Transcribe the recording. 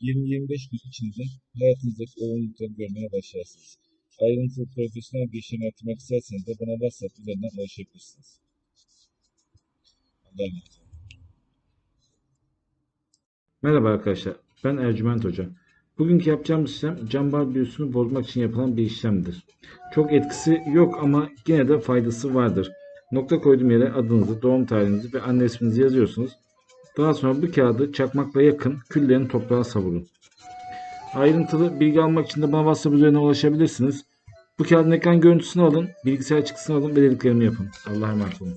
20-25 gün içinde hayatınızdaki olumlulukları görmeye başlarsınız. Ayrıntılı profesyonel bir işlem yaptırmak isterseniz de bana WhatsApp üzerinden ulaşabilirsiniz. Allah'a emanet. Merhaba arkadaşlar, ben Ercüment Hoca. Bugünkü yapacağımız işlem cambar büyüsünü bozmak için yapılan bir işlemdir. Çok etkisi yok ama yine de faydası vardır. Nokta koyduğum yere adınızı, doğum tarihinizi ve anne isminizi yazıyorsunuz. Daha sonra bu kağıdı çakmakla yakın, küllerini toprağa savurun. Ayrıntılı bilgi almak için de bana WhatsApp üzerinden ulaşabilirsiniz. Bu kağıdın ekran görüntüsünü alın, bilgisayar çıktısını alın ve dediklerimi yapın. Allah'a emanet olun.